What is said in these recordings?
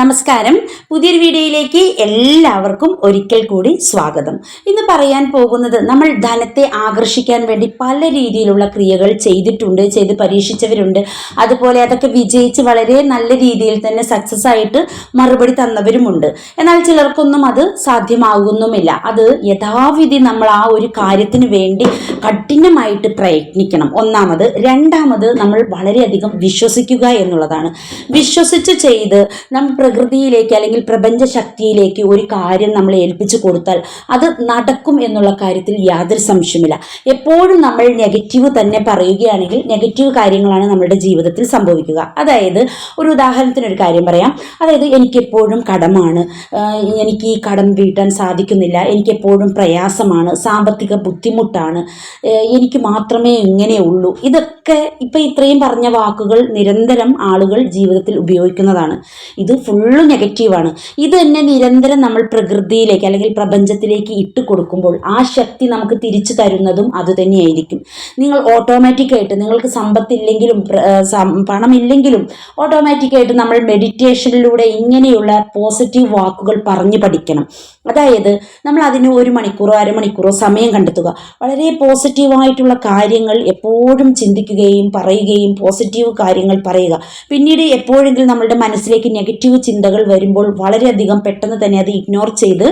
നമസ്കാരം. പുതിയൊരു വീഡിയോയിലേക്ക് എല്ലാവർക്കും ഒരിക്കൽ കൂടി സ്വാഗതം. ഇന്ന് പറയാൻ പോകുന്നത് നമ്മൾ ധനത്തെ ആകർഷിക്കാൻ വേണ്ടി പല രീതിയിലുള്ള ക്രിയകൾ ചെയ്തിട്ടുണ്ട് ചെയ്ത് പരീക്ഷിച്ചവരുണ്ട്. അതുപോലെ അതൊക്കെ വിജയിച്ച് വളരെ നല്ല രീതിയിൽ തന്നെ സക്സസ് ആയിട്ട് മറുപടി തന്നവരുമുണ്ട്. എന്നാൽ ചിലർക്കൊന്നും അത് സാധ്യമാകുന്നുമില്ല. അത് യഥാവിധി നമ്മൾ ആ ഒരു കാര്യത്തിന് വേണ്ടി കഠിനമായിട്ട് പ്രയത്നിക്കണം. ഒന്നാമത്. രണ്ടാമത് നമ്മൾ വളരെയധികം വിശ്വസിക്കുക എന്നുള്ളതാണ്. വിശ്വസിച്ച് ചെയ്ത് നമ്മൾ പ്രകൃതിയിലേക്ക് അല്ലെങ്കിൽ പ്രപഞ്ച ശക്തിയിലേക്ക് ഒരു കാര്യം നമ്മൾ ഏൽപ്പിച്ചു കൊടുത്താൽ അത് നടക്കും എന്നുള്ള കാര്യത്തിൽ യാതൊരു സംശയമില്ല എപ്പോഴും നമ്മൾ നെഗറ്റീവ് തന്നെ പറയുകയാണെങ്കിൽ നെഗറ്റീവ് കാര്യങ്ങളാണ് നമ്മുടെ ജീവിതത്തിൽ സംഭവിക്കുക. അതായത് ഒരു ഉദാഹരണത്തിന് ഒരു കാര്യം പറയാം. അതായത് എനിക്കെപ്പോഴും കടമാണ്. എനിക്ക് ഈ കടം വീട്ടാൻ സാധിക്കുന്നില്ല. എനിക്കെപ്പോഴും പ്രയാസമാണ്. സാമ്പത്തിക ബുദ്ധിമുട്ടാണ്. എനിക്ക് മാത്രമേ ഇങ്ങനെയുള്ളൂ ഇതൊക്കെ ഇപ്പം ഇത്രയും പറഞ്ഞ വാക്കുകൾ നിരന്തരം ആളുകൾ ജീവിതത്തിൽ ഉപയോഗിക്കുന്നതാണ്. ഇത് ഫുള്ള് നെഗറ്റീവാണ് ഇത് തന്നെ നിരന്തരം നമ്മൾ പ്രകൃതിയിലേക്ക് അല്ലെങ്കിൽ പ്രപഞ്ചത്തിലേക്ക് ഇട്ട് കൊടുക്കുമ്പോൾ ആ ശക്തി നമുക്ക് തിരിച്ചു തരുന്നതും അതുതന്നെയായിരിക്കും നിങ്ങൾ ഓട്ടോമാറ്റിക്കായിട്ട് നിങ്ങൾക്ക് സമ്പത്തില്ലെങ്കിലും പണമില്ലെങ്കിലും ഓട്ടോമാറ്റിക്കായിട്ട് നമ്മൾ മെഡിറ്റേഷനിലൂടെ ഇങ്ങനെയുള്ള പോസിറ്റീവ് വാക്കുകൾ പറഞ്ഞു പഠിക്കണം. അതായത് നമ്മൾ അതിന് ഒരു മണിക്കൂറോ അരമണിക്കൂറോ സമയം കണ്ടെത്തുക. വളരെ പോസിറ്റീവായിട്ടുള്ള കാര്യങ്ങൾ എപ്പോഴും ചിന്തിക്കുകയും പറയുകയും പോസിറ്റീവ് കാര്യങ്ങൾ പറയുക. പിന്നീട് എപ്പോഴെങ്കിലും നമ്മളുടെ മനസ്സിലേക്ക് നെഗറ്റീവ് ചിന്തകൾ വരുമ്പോൾ വളരെയധികം പെട്ടെന്ന് തന്നെ അത് ഇഗ്നോർ ചെയ്ത്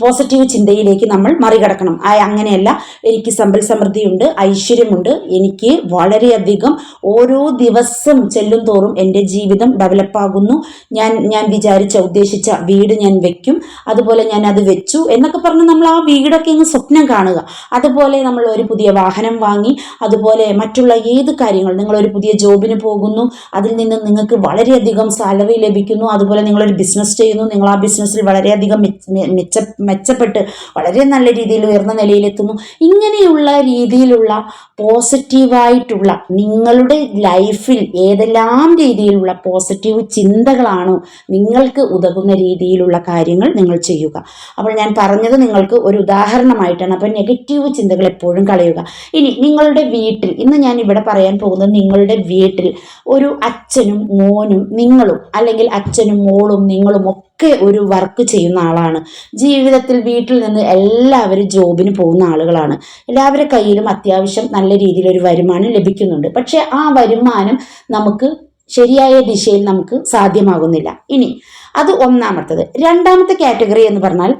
പോസിറ്റീവ് ചിന്തയിലേക്ക് നമ്മൾ മറികടക്കണം. അങ്ങനെയല്ല. എനിക്ക് സമ്പൽ സമൃദ്ധിയുണ്ട് ഐശ്വര്യമുണ്ട്. എനിക്ക് വളരെയധികം ഓരോ ദിവസം ചെല്ലും തോറും എന്റെ ജീവിതം ഡെവലപ്പാകുന്നു ഞാൻ ഞാൻ വിചാരിച്ച ഉദ്ദേശിച്ച വീട് ഞാൻ വെക്കും. അതുപോലെ ഞാൻ അത് വെച്ചു എന്നൊക്കെ പറഞ്ഞ് നമ്മൾ ആ വീടൊക്കെ ഇങ്ങ് സ്വപ്നം കാണുക. അതുപോലെ നമ്മൾ ഒരു പുതിയ വാഹനം വാങ്ങി അതുപോലെ മറ്റുള്ള ഏത് കാര്യങ്ങൾ നിങ്ങൾ ഒരു പുതിയ ജോബിന് പോകുന്നു അതിൽ നിന്ന് നിങ്ങൾക്ക് വളരെയധികം സാലറി ലഭിക്കുന്നു അതുപോലെ നിങ്ങളൊരു ബിസിനസ് ചെയ്യുന്നു. നിങ്ങൾ ആ ബിസിനസ്സിൽ വളരെയധികം മെച്ച- മെച്ചപ്പെട്ട് വളരെ നല്ല രീതിയിൽ ഉയർന്ന നിലയിലെത്തുന്നു. ഇങ്ങനെയുള്ള രീതിയിലുള്ള പോസിറ്റീവായിട്ടുള്ള നിങ്ങളുടെ ലൈഫിൽ ഏതെല്ലാം രീതിയിലുള്ള പോസിറ്റീവ് ചിന്തകളാണോ നിങ്ങൾക്ക് ഉതകുന്ന രീതിയിലുള്ള കാര്യങ്ങൾ നിങ്ങൾ ചെയ്യുക. അപ്പോൾ ഞാൻ പറഞ്ഞത് നിങ്ങൾക്ക് ഒരു ഉദാഹരണമായിട്ടാണ്. അപ്പോൾ നെഗറ്റീവ് ചിന്തകൾ എപ്പോഴും കളയുക. ഇനി നിങ്ങളുടെ വീട്ടിൽ ഇന്ന് ഞാൻ ഇവിടെ പറയാൻ പോകുന്നത് നിങ്ങളുടെ വീട്ടിൽ ഒരു അച്ഛനും മോനും നിങ്ങളും അല്ലെങ്കിൽ അച്ഛനും മോളും നിങ്ങളും ഒക്കെ ഒരു വർക്ക് ചെയ്യുന്ന ആളാണ്. ജീവിതത്തിൽ വീട്ടിൽ നിന്ന് എല്ലാവരും ജോബിന് പോകുന്ന ആളുകളാണ്. എല്ലാവരുടെ കയ്യിലും അത്യാവശ്യം നല്ല രീതിയിൽ ഒരു വരുമാനം ലഭിക്കുന്നുണ്ട്. പക്ഷേ ആ വരുമാനം നമുക്ക് ശരിയായ ദിശയിൽ നമുക്ക് സാധ്യമാകുന്നില്ല. ഇനി അത് ഒന്നാമത്തത്. രണ്ടാമത്തെ കാറ്റഗറി എന്ന് പറഞ്ഞാൽ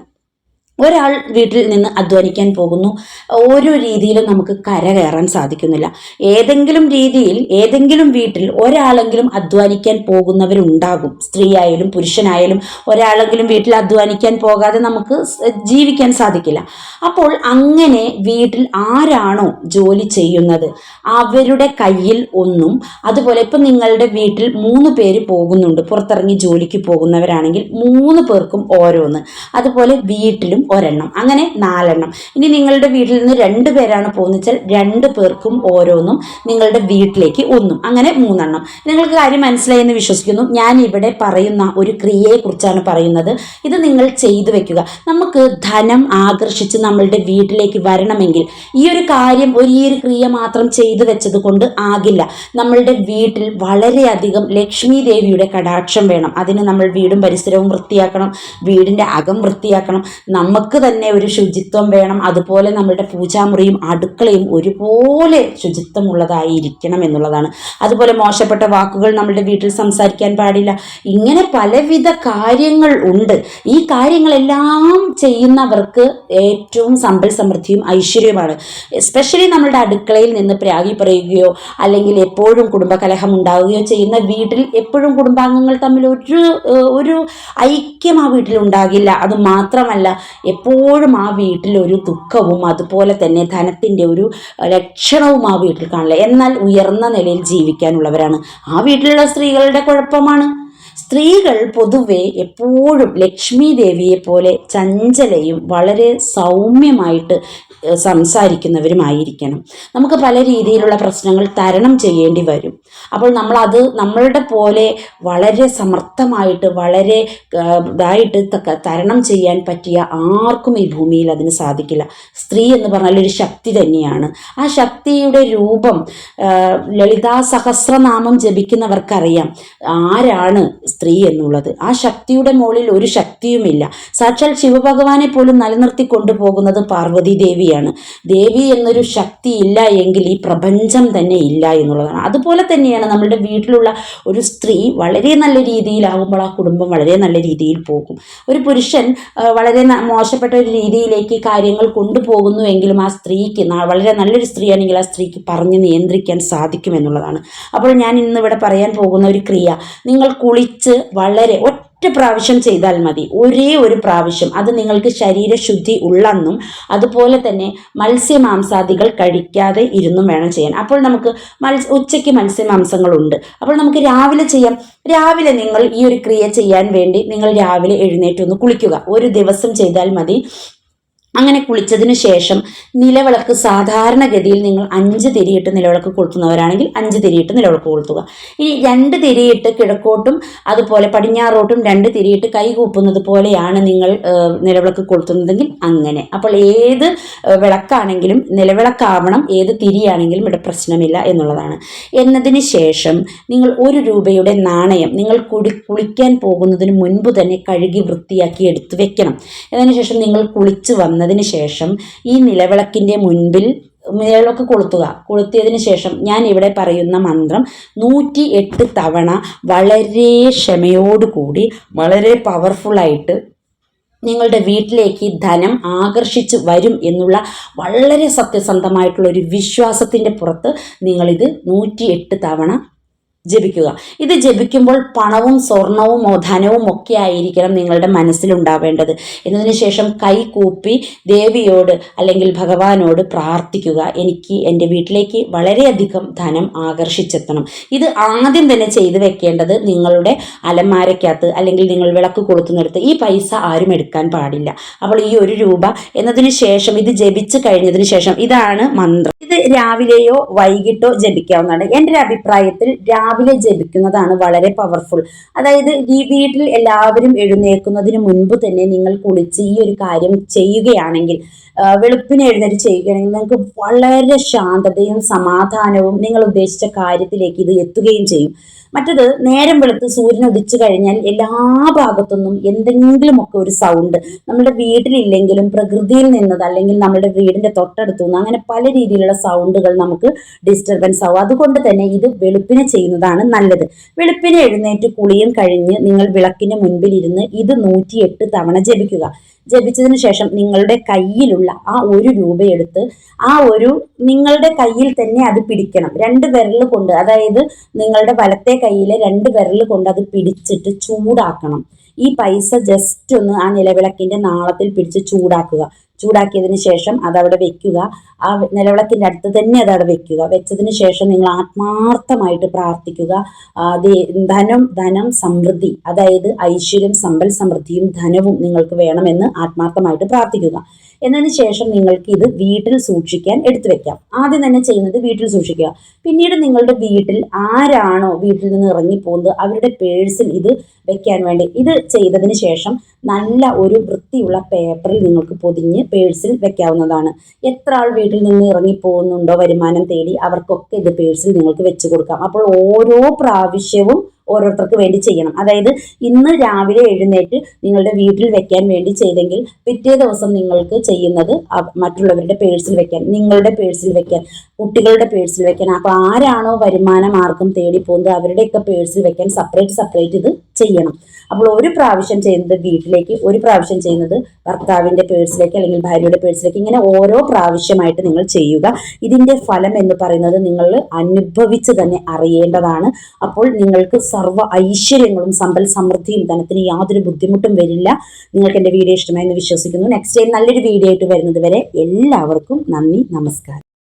ഒരാൾ വീട്ടിൽ നിന്ന് അധ്വാനിക്കാൻ പോകുന്നു. ഓരോ രീതിയിലും നമുക്ക് കര കയറാൻ സാധിക്കുന്നില്ല. ഏതെങ്കിലും രീതിയിൽ ഏതെങ്കിലും വീട്ടിൽ ഒരാളെങ്കിലും അധ്വാനിക്കാൻ പോകുന്നവരുണ്ടാകും. സ്ത്രീ ആയാലും പുരുഷനായാലും ഒരാളെങ്കിലും വീട്ടിൽ അധ്വാനിക്കാൻ പോകാതെ നമുക്ക് ജീവിക്കാൻ സാധിക്കില്ല. അപ്പോൾ അങ്ങനെ വീട്ടിൽ ആരാണോ ജോലി ചെയ്യുന്നത്? അവരുടെ കയ്യിൽ ഒന്നും അതുപോലെ ഇപ്പം നിങ്ങളുടെ വീട്ടിൽ മൂന്ന് പേര് പോകുന്നുണ്ട്. പുറത്തിറങ്ങി ജോലിക്ക് പോകുന്നവരാണെങ്കിൽ മൂന്ന് പേർക്കും ഓരോന്ന്. അതുപോലെ വീട്ടിലും ഒരെണ്ണം. അങ്ങനെ നാലെണ്ണം. ഇനി നിങ്ങളുടെ വീട്ടിൽ നിന്ന് രണ്ട് പേരാണ് പോകുന്നത് വെച്ചാൽ രണ്ട് പേർക്കും ഓരോന്നും നിങ്ങളുടെ വീട്ടിലേക്ക് ഒന്നും. അങ്ങനെ മൂന്നെണ്ണം. നിങ്ങൾക്ക് കാര്യം മനസ്സിലായി എന്ന് വിശ്വസിക്കുന്നു. ഞാൻ ഇവിടെ പറയുന്ന ഒരു ക്രിയയെക്കുറിച്ചാണ് പറയുന്നത്. ഇത് നിങ്ങൾ ചെയ്തു വെക്കുക. നമുക്ക് ധനം ആകർഷിച്ച് നമ്മളുടെ വീട്ടിലേക്ക് വരണമെങ്കിൽ ഈ ഒരു കാര്യം ഒരു ഈ ഒരു ക്രിയ മാത്രം ചെയ്തു വെച്ചത് കൊണ്ട് ആകില്ല. നമ്മളുടെ വീട്ടിൽ വളരെയധികം ലക്ഷ്മി ദേവിയുടെ കടാക്ഷം വേണം. അതിന് നമ്മൾ വീടും പരിസരവും വൃത്തിയാക്കണം. വീടിന്റെ അകം വൃത്തിയാക്കണം. നമുക്ക് തന്നെ ഒരു ശുചിത്വം വേണം. അതുപോലെ നമ്മുടെ പൂജാമുറിയും അടുക്കളയും ഒരുപോലെ ശുചിത്വമുള്ളതായിരിക്കണം എന്നുള്ളതാണ്. അതുപോലെ മോശപ്പെട്ട വാക്കുകൾ നമ്മുടെ വീട്ടിൽ സംസാരിക്കാൻ പാടില്ല. ഇങ്ങനെ പലവിധ കാര്യങ്ങൾ ഉണ്ട്. ഈ കാര്യങ്ങളെല്ലാം ചെയ്യുന്നവർക്ക് ഏറ്റവും സമ്പൽ സമൃദ്ധിയും ഐശ്വര്യവുമാണ്. എസ്പെഷ്യലി നമ്മുടെ അടുക്കളയിൽ നിന്ന് പ്രാഗി പറയുകയോ അല്ലെങ്കിൽ എപ്പോഴും കുടുംബകലഹം ഉണ്ടാവുകയോ ചെയ്യുന്ന വീട്ടിൽ എപ്പോഴും കുടുംബാംഗങ്ങൾ തമ്മിൽ ഒരു ഒരു ഐക്യം ആ വീട്ടിൽ ഉണ്ടാകില്ല. അത് മാത്രമല്ല എപ്പോഴും ആ വീട്ടിൽ ഒരു ദുഃഖവും അതുപോലെ തന്നെ ധനത്തിന്റെ ഒരു ലക്ഷണവും ആ വീട്ടിൽ കാണില്ല. എന്നാൽ ഉയർന്ന നിലയിൽ ജീവിക്കാനുള്ളവരാണ്. ആ വീട്ടിലുള്ള സ്ത്രീകളുടെ കുഴപ്പമാണ്. സ്ത്രീകൾ പൊതുവെ എപ്പോഴും ലക്ഷ്മി ദേവിയെ പോലെ ചഞ്ചലയും വളരെ സൗമ്യമായിട്ട് സംസാരിക്കുന്നവരുമായിരിക്കണം. നമുക്ക് പല രീതിയിലുള്ള പ്രശ്നങ്ങൾ തരണം ചെയ്യേണ്ടി വരും. അപ്പോൾ നമ്മളത് നമ്മളുടെ പോലെ വളരെ സമർത്ഥമായിട്ട് വളരെ ഇതായിട്ട് തരണം ചെയ്യാൻ പറ്റിയ ആർക്കും ഈ ഭൂമിയിൽ അതിന് സാധിക്കില്ല. സ്ത്രീ എന്ന് പറഞ്ഞാൽ ഒരു ശക്തി തന്നെയാണ്. ആ ശക്തിയുടെ രൂപം ലളിതാ സഹസ്രനാമം ജപിക്കുന്നവർക്കറിയാം ആരാണ് സ്ത്രീ എന്നുള്ളത്. ആ ശക്തിയുടെ മുകളിൽ ഒരു ശക്തിയുമില്ല. സാക്ഷാൽ ശിവഭഗവാനെ പോലും നിലനിർത്തി കൊണ്ടുപോകുന്നത് പാർവതി ദേവിയാണ്. ദേവി എന്നൊരു ശക്തി ഇല്ല എങ്കിൽ ഈ പ്രപഞ്ചം തന്നെ ഇല്ല എന്നുള്ളതാണ്. അതുപോലെ തന്നെയാണ് നമ്മളുടെ വീട്ടിലുള്ള ഒരു സ്ത്രീ വളരെ നല്ല രീതിയിലാകുമ്പോൾ ആ കുടുംബം വളരെ നല്ല രീതിയിൽ പോകും. ഒരു പുരുഷൻ വളരെ മോശപ്പെട്ട ഒരു രീതിയിലേക്ക് കാര്യങ്ങൾ കൊണ്ടുപോകുന്നു എങ്കിലും ആ സ്ത്രീക്ക് വളരെ നല്ലൊരു സ്ത്രീയാണെങ്കിൽ ആ സ്ത്രീക്ക് പറഞ്ഞ് നിയന്ത്രിക്കാൻ സാധിക്കും എന്നുള്ളതാണ്. അപ്പോൾ ഞാൻ ഇന്നിവിടെ പറയാൻ പോകുന്ന ഒരു ക്രിയ. നിങ്ങൾ കുളിച്ച് വളരെ ഒറ്റ പ്രാവശ്യം ചെയ്താൽ മതി. ഒരേ ഒരു പ്രാവശ്യം. അത് നിങ്ങൾക്ക് ശരീരശുദ്ധി ഉള്ളെന്നും അതുപോലെ തന്നെ മത്സ്യമാംസാദികൾ കഴിക്കാതെ ഇരുന്നും വേണം ചെയ്യാൻ. അപ്പോൾ നമുക്ക് മത്സ്യ ഉച്ചയ്ക്ക് മത്സ്യമാംസങ്ങളുണ്ട്. അപ്പോൾ നമുക്ക് രാവിലെ ചെയ്യാം. രാവിലെ നിങ്ങൾ ഈ ഒരു ക്രിയ ചെയ്യാൻ വേണ്ടി നിങ്ങൾ രാവിലെ എഴുന്നേറ്റ് ഒന്ന് കുളിക്കുക. ഒരു ദിവസം ചെയ്താൽ മതി. അങ്ങനെ കുളിച്ചതിന് ശേഷം നിലവിളക്ക് സാധാരണഗതിയിൽ നിങ്ങൾ അഞ്ച് തിരിയിട്ട് നിലവിളക്ക് കൊളുത്തുന്നവരാണെങ്കിൽ അഞ്ച് തിരിയിട്ട് നിലവിളക്ക് കൊളുത്തുക. ഇനി രണ്ട് തിരിയിട്ട് കിഴക്കോട്ടും അതുപോലെ പടിഞ്ഞാറോട്ടും രണ്ട് തിരിയിട്ട് കൈകൂപ്പുന്നത് പോലെയാണ് നിങ്ങൾ നിലവിളക്ക് കൊളുത്തുന്നതെങ്കിൽ അങ്ങനെ. അപ്പോൾ ഏത് വിളക്കാണെങ്കിലും നിലവിളക്കാവണം ഏത് തിരിയാണെങ്കിലും ഇവിടെ പ്രശ്നമില്ല എന്നുള്ളതാണ്. എന്നതിന് ശേഷം നിങ്ങൾ ഒരു രൂപയുടെ നാണയം നിങ്ങൾ കുടി കുളിക്കാൻ പോകുന്നതിന് മുൻപ് തന്നെ കഴുകി വൃത്തിയാക്കി എടുത്തു വെക്കണം. അതിനുശേഷം നിങ്ങൾ കുളിച്ച് വന്നതിന് ശേഷം ഈ നിലവിളക്കിന്റെ മുൻപിൽ നിലവിളക്ക് കൊളുത്തുക. കൊളുത്തിയതിന് ശേഷം ഞാൻ ഇവിടെ പറയുന്ന മന്ത്രം നൂറ്റി എട്ട് തവണ വളരെ ക്ഷമയോടുകൂടി വളരെ പവർഫുള്ളായിട്ട് നിങ്ങളുടെ വീട്ടിലേക്ക് ധനം ആകർഷിച്ച് വരും എന്നുള്ള വളരെ സത്യസന്ധമായിട്ടുള്ള ഒരു വിശ്വാസത്തിന്റെ പുറത്ത് നിങ്ങളിത് നൂറ്റി എട്ട് തവണ ജപിക്കുക. ഇത് ജപിക്കുമ്പോൾ പണവും സ്വർണവും ധനവും ഒക്കെ ആയിരിക്കണം നിങ്ങളുടെ മനസ്സിലുണ്ടാവേണ്ടത്. എന്നതിന് ശേഷം കൈ കൂപ്പി ദേവിയോട് അല്ലെങ്കിൽ ഭഗവാനോട് പ്രാർത്ഥിക്കുക. എനിക്ക് എന്റെ വീട്ടിലേക്ക് വളരെയധികം ധനം ആകർഷിച്ചെത്തണം. ഇത് ആദ്യം തന്നെ ചെയ്തു വെക്കേണ്ടത് നിങ്ങളുടെ അലമാരയ്ക്കകത്ത് അല്ലെങ്കിൽ നിങ്ങൾ വിളക്ക് കൊളുത്തുന്നിടത്ത് ഈ പൈസ ആരും എടുക്കാൻ പാടില്ല. അപ്പോൾ ഈ ഒരു രൂപ എന്നതിന് ശേഷം ഇത് ജപിച്ച് കഴിഞ്ഞതിന് ശേഷം ഇതാണ് മന്ത്രം. ഇത് രാവിലെയോ വൈകിട്ടോ ജപിക്കാവുന്നതാണ്. എന്റെ അഭിപ്രായത്തിൽ രാവിലെ ജപിക്കുന്നതാണ് വളരെ പവർഫുൾ അതായത് ഈ വീട്ടിൽ എല്ലാവരും എഴുന്നേൽക്കുന്നതിന് മുൻപ് തന്നെ നിങ്ങൾ കുളിച്ച് ഈ ഒരു കാര്യം ചെയ്യുകയാണെങ്കിൽ വെളുപ്പിന് എഴുന്നേറ്റ് ചെയ്യുകയാണെങ്കിൽ നിങ്ങൾക്ക് വളരെ ശാന്തതയും സമാധാനവും നിങ്ങൾ ഉദ്ദേശിച്ച കാര്യത്തിലേക്ക് ഇത് എത്തുകയും ചെയ്യും. മറ്റത് നേരം വെളുത്ത് സൂര്യൻ ഉദിച്ചു കഴിഞ്ഞാൽ എല്ലാ ഭാഗത്തുനിന്നും എന്തെങ്കിലുമൊക്കെ ഒരു സൗണ്ട് നമ്മുടെ വീട്ടിലില്ലെങ്കിലും പ്രകൃതിയിൽ നിന്നത് അല്ലെങ്കിൽ നമ്മുടെ വീടിന്റെ തൊട്ടടുത്തു നിന്ന് അങ്ങനെ പല രീതിയിലുള്ള സൗണ്ടുകൾ നമുക്ക് ഡിസ്റ്റർബൻസ് ആവും. അതുകൊണ്ട് തന്നെ ഇത് വെളുപ്പിനെ ചെയ്യുന്നതാണ് നല്ലത്. വെളുപ്പിനെ എഴുന്നേറ്റ് കുളിയും കഴിഞ്ഞ് നിങ്ങൾ വിളക്കിന് മുൻപിൽ ഇരുന്ന് ഇത് നൂറ്റിയെട്ട് തവണ ജപിക്കുക. ജപിച്ചതിന് ശേഷം നിങ്ങളുടെ കയ്യിലുള്ള ആ ഒരു രൂപ എടുത്ത് ആ ഒരു നിങ്ങളുടെ കയ്യിൽ തന്നെ അത് പിടിക്കണം. രണ്ട് വിരൽ കൊണ്ട് അതായത് നിങ്ങളുടെ വലത്തെ കയ്യിലെ രണ്ട് വിരൽ കൊണ്ട് അത് പിടിച്ചിട്ട് ചൂടാക്കണം. ഈ പൈസ ജസ്റ്റ് ഒന്ന് ആ നിലവിളക്കിന്റെ നാളത്തിൽ പിടിച്ച് ചൂടാക്കുക. ചൂടാക്കിയതിന് ശേഷം അതവിടെ വെക്കുക. ആ നിലവിളക്കിന്റെ അടുത്ത് തന്നെ അതവിടെ വെക്കുക. വെച്ചതിന് ശേഷം നിങ്ങൾ ആത്മാർത്ഥമായിട്ട് പ്രാർത്ഥിക്കുക. ധനം ധനം സമൃദ്ധി അതായത് ഐശ്വര്യം സമ്പൽ സമൃദ്ധിയും ധനവും നിങ്ങൾക്ക് വേണമെന്ന് ആത്മാർത്ഥമായിട്ട് പ്രാർത്ഥിക്കുക. എന്നതിന് ശേഷം നിങ്ങൾക്ക് ഇത് വീട്ടിൽ സൂക്ഷിക്കാൻ എടുത്തു വെക്കാം. ആദ്യം തന്നെ ചെയ്യുന്നത് വീട്ടിൽ സൂക്ഷിക്കുക. പിന്നീട് നിങ്ങളുടെ വീട്ടിൽ ആരാണോ വീട്ടിൽ നിന്ന് ഇറങ്ങിപ്പോകുന്നത് അവരുടെ പേഴ്സിൽ ഇത് വെക്കാൻ വേണ്ടി. ഇത് ചെയ്തതിന് ശേഷം നല്ല ഒരു വൃത്തിയുള്ള പേപ്പറിൽ നിങ്ങൾക്ക് പൊതിഞ്ഞ് പേഴ്സിൽ വെക്കാവുന്നതാണ്. എത്ര ആൾ വീട്ടിൽ നിന്ന് ഇറങ്ങി ഇറങ്ങിപ്പോകുന്നുണ്ടോ വരുമാനം തേടി അവർക്കൊക്കെ ഇത് പേഴ്സിൽ നിങ്ങൾക്ക് വെച്ചു കൊടുക്കാം. അപ്പോൾ ഓരോ പ്രാവശ്യവും ഓരോരുത്തർക്ക് വേണ്ടി ചെയ്യണം. അതായത് ഇന്ന് രാവിലെ എഴുന്നേറ്റ് നിങ്ങളുടെ വീട്ടിൽ വെക്കാൻ വേണ്ടി ചെയ്തെങ്കിൽ പിറ്റേ ദിവസം നിങ്ങൾക്ക് ചെയ്യുന്നത് മറ്റുള്ളവരുടെ പേഴ്സിൽ വെക്കാൻ നിങ്ങളുടെ പേഴ്സിൽ വെക്കാൻ കുട്ടികളുടെ പേഴ്സിൽ വെക്കാൻ. അപ്പോൾ ആരാണോ വരുമാന മാർഗം തേടി പോകുന്നത് അവരുടെയൊക്കെ പേഴ്സിൽ വെക്കാൻ സെപ്പറേറ്റ് സെപ്പറേറ്റ് ഇത് ചെയ്യണം. അപ്പോൾ ഒരു പ്രാവശ്യം ചെയ്യുന്നത് വീട്ടിലേക്ക് ഒരു പ്രാവശ്യം ചെയ്യുന്നത് ഭർത്താവിന്റെ പേഴ്സിലേക്ക് അല്ലെങ്കിൽ ഭാര്യയുടെ പേഴ്സിലേക്ക് ഇങ്ങനെ ഓരോ പ്രാവശ്യമായിട്ട് നിങ്ങൾ ചെയ്യുക. ഇതിന്റെ ഫലം എന്ന് പറയുന്നത് നിങ്ങൾ അനുഭവിച്ച് തന്നെ അറിയേണ്ടതാണ്. അപ്പോൾ നിങ്ങൾക്ക് സർവ ഐശ്വര്യങ്ങളും സമ്പൽ സമൃദ്ധിയും ധനത്തിന് യാതൊരു ബുദ്ധിമുട്ടും വരില്ല. നിങ്ങൾക്ക് എന്റെ വീഡിയോ ഇഷ്ടമായി എന്ന് വിശ്വസിക്കുന്നു. നെക്സ്റ്റ് ടൈം നല്ലൊരു വീഡിയോ ആയിട്ട് വരുന്നത് വരെ എല്ലാവർക്കും നന്ദി നമസ്കാരം.